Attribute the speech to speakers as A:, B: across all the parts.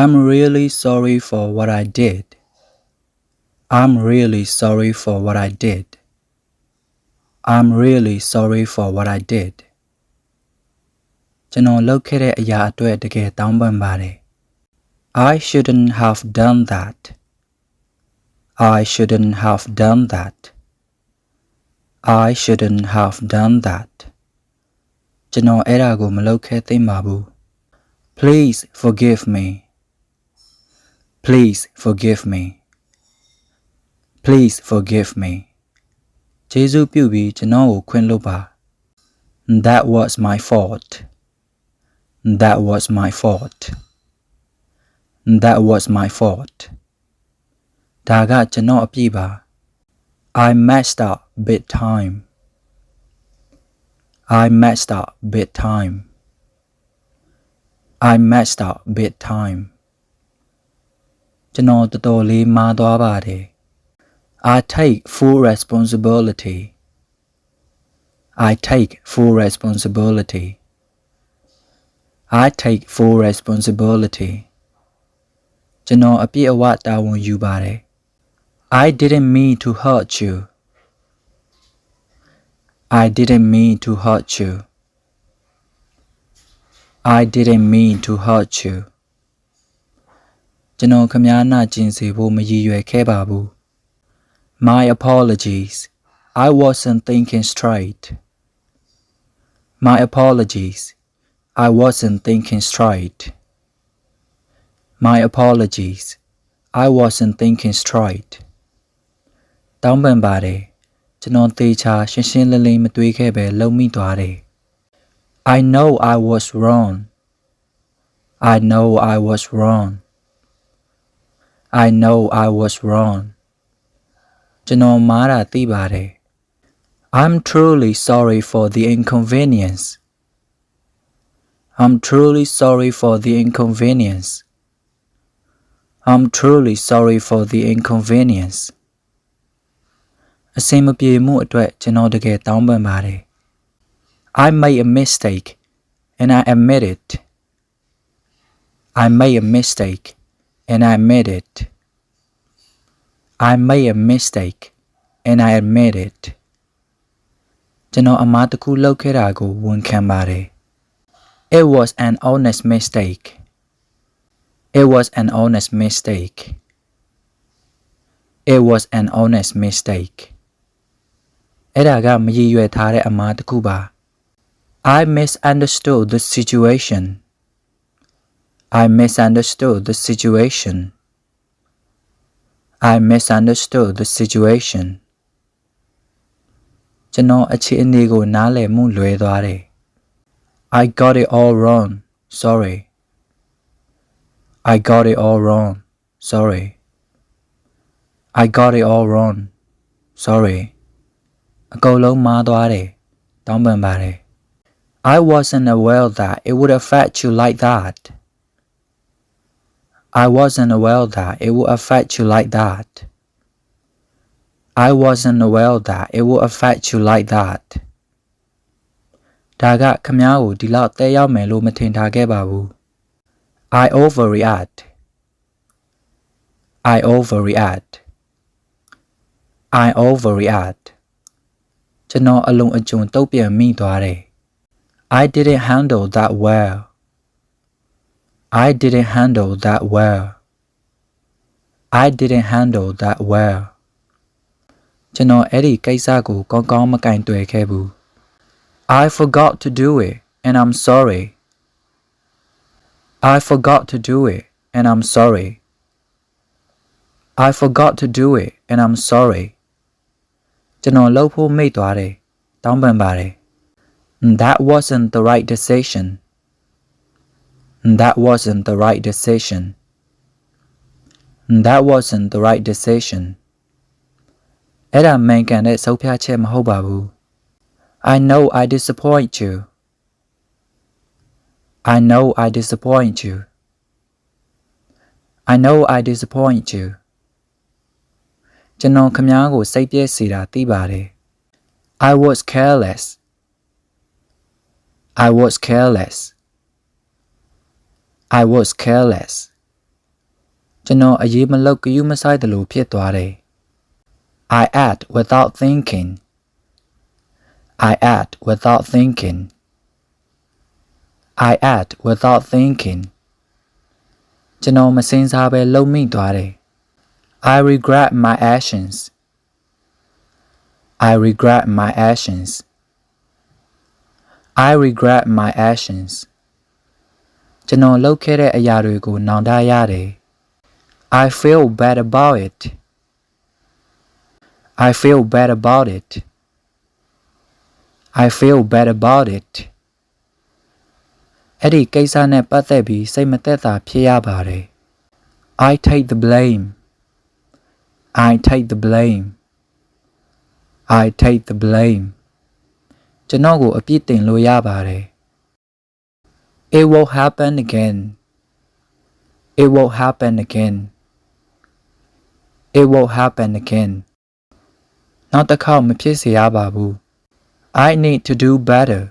A: I'm really sorry for what I did. I'm really sorry for what I did. I'm really sorry for what I did. ကျွန်တော်လုပ်ခဲ့တဲ့အရာအတွက်တကယ်တောင်းပန်ပါတယ် I shouldn't have done that. I shouldn't have done that. I shouldn't have done that. ကျွန်တော်အဲ့ဒါကိုမလုပ်ခဲ့သင့်ပါဘူး Please forgive me. Please forgive me. Please forgive me. ကျေးဇူးပြုပြီးကျွန်တော်ကိုခွင့်လွှတ်ပါ That was my fault. That was my fault. That was my fault. ဒါကကျွန်တော်အပြစ်ပါ I messed up big time. I messed up big time. I messed up big time. ကျွန်တော်တော်တော်လေးမှားသွားပါတယ် I take full responsibility. I take full responsibility. I take full responsibility. ကျွန်တော်အပြည့်အဝတာဝန်ယူပါတယ် I didn't mean to hurt you. I didn't mean to hurt you. I didn't mean to hurt you. ကျွန်တော်ခမားနာကျင်စေဖို့မရည်ရွယ်ခဲ့ပါဘူး My apologies. I wasn't thinking straight. My apologies. I wasn't thinking straight. My apologies. I wasn't thinking straight. တောင်းပန်ပါတယ်ကျွန်တော်သေချာရှင်းရှင်းလင်းလင်းမတွေးခဲ့ပဲလုံမိသွားတယ် I know I was wrong. I know I was wrong. I know I was wrong. ကျွန်တော်မှားတာသိပါတယ် I'm truly sorry for the inconvenience. I'm truly sorry for the inconvenience. I'm truly sorry for the inconvenience. အစင်မပြေမှုအတွက်ကျွန်တော်တကယ်တောင်းပန်ပါတယ် I made a mistake and I admit it. I made a mistake and I admit it. I made a mistake and I admit it. ကျွန်တော်အမှားတစ်ခုလုပ်ခဲ့တာကိုဝန်ခံပါတယ် It was an honest mistake. It was an honest mistake. It was an honest mistake. အဲ့ဒါကမရည်ရွယ်ထားတဲ့အမှားတစ်ခုပါ I misunderstood the situation. I misunderstood the situation. I misunderstood the situation. ကျွန်တော်အခြေအနေကိုနားလည်မှုလွဲသွားတယ် I got it all wrong. Sorry. I got it all wrong. Sorry. I got it all wrong. Sorry. အကုန်လုံးမှားသွားတယ်တောင်းပန်ပါတယ် I wasn't aware that it would affect you like that. I wasn't aware that it would affect you like that. I wasn't aware that it would affect you like that. ဒါကခမားကိုဒီလောက်တဲရောက်မယ်လို့မထင်ထားခဲ့ပါဘူး I overreact. I overreact. I overreact. ကျွန်တော်အလုံးအကျုံတုတ်ပြန်မိသွားတယ် I didn't handle that well. I didn't handle that well. I didn't handle that well. ကျွန်တော်အဲ့ဒီကိစ္စကိုကောင်းကောင်းမကင်တွယ်ခဲ့ဘူး I forgot to do it and I'm sorry. I forgot to do it and I'm sorry. I forgot to do it and I'm sorry. ကျွန်တော်လှုပ်ဖို့မိတ်သွားတယ်တောင်းပန်ပါတယ် That wasn't the right decision. That wasn't the right decision. That wasn't the right decision. အဲ့ဒါမှန်ကန်တဲ့ဆုံးဖြတ်ချက်မဟုတ်ပါဘူး I know I disappoint you. I know I disappoint you. I know I disappoint you. ကျွန်တော်ခမားကိုစိတ်ပြည့်စေတာသိပါတယ် I was careless. I was careless. I was careless. ကျွန်တော်အရေးမလောက်ကြယူမဆိုင်တယ်လို့ဖြစ်သွားတယ် I act without thinking I act without thinking I act without thinking ကျွန်တော်မစင်စားပဲလုံမိသွားတယ် I regret my actions I regret my actions I regret my actions ကျွန်တော်လုပ်ခဲ့တဲ့အရာတွေကိုနောင်တရတယ် I feel bad about it I feel bad about it I feel bad about it အဲ့ဒီကိစ္စနဲ့ပတ်သက်ပြီးစိတ်မသက်သာဖြစ်ရပါတယ် I take the blame I take the blame I take the blame ကျွန်တော်ကိုအပြစ်တင်လို့ရပါတယ် It will happen again It will happen again It will happen again နောက်တစ်ခေါက်မဖြစ်စေရပါဘူး I need to do better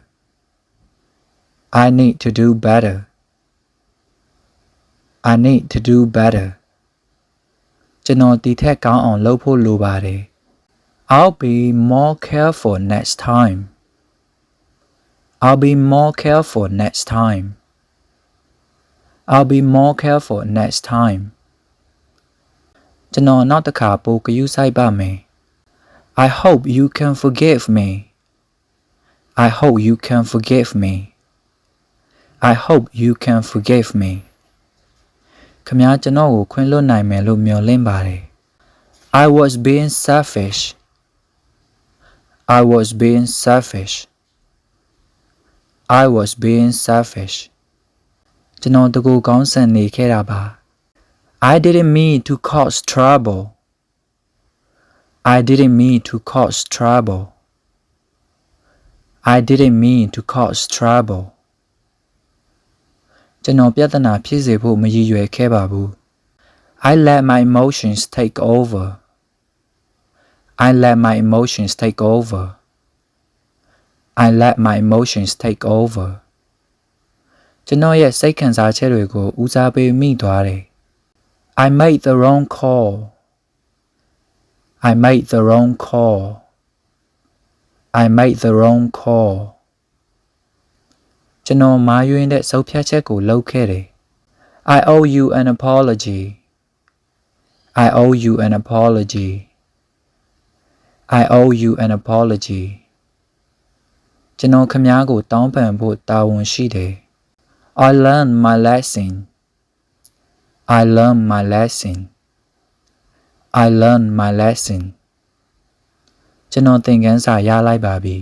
A: I need to do better I need to do better ကျွန်တော်ဒီထက်ကောင်းအောင်လုပ်ဖို့လိုပါတယ် I'll be more careful next time I'll be more careful next time I'll be more careful next time ကျွန်တော်နောက်တစ်ခါပိုဂရုစိုက်ပါမယ် I hope you can forgive me I hope you can forgive me I hope you can forgive me ခမည်းကျွန်တော်ကိုခွင့်လွှတ်နိုင်မယ်လို့မျှော်လင့်ပါတယ် I was being selfish I was being selfish I was being selfish ကျွန်တော်တကူကောင်းဆန်နေခဲ့တာပါ I didn't mean to cause trouble I didn't mean to cause trouble I didn't mean to cause trouble ကျွန်တော်ပြဿနာဖြစ်စေဖို့မရည်ရွယ်ခဲ့ပါဘူး I let my emotions take over I let my emotions take over I let my emotions take over ကျွန်တော်ရဲ့စိတ်ခံစားချက်တွေကိုဦးစားပေးမိသွားတယ် I made the wrong call I made the wrong call I made the wrong call ကျွန်တော်မာယွင်းတဲ့စုပ်ဖြတ်ချက်ကိုလုပ်ခဲ့တယ် I owe you an apology I owe you an apology I owe you an apology ကျွန်တော်ခမားကိုတောင်းပန်ဖို့တာဝန်ရှိတယ် I learned my lesson I learned my lesson I learned my lesson ကျွန်တော်သင်ခန်းစာရလိုက်ပါပြီ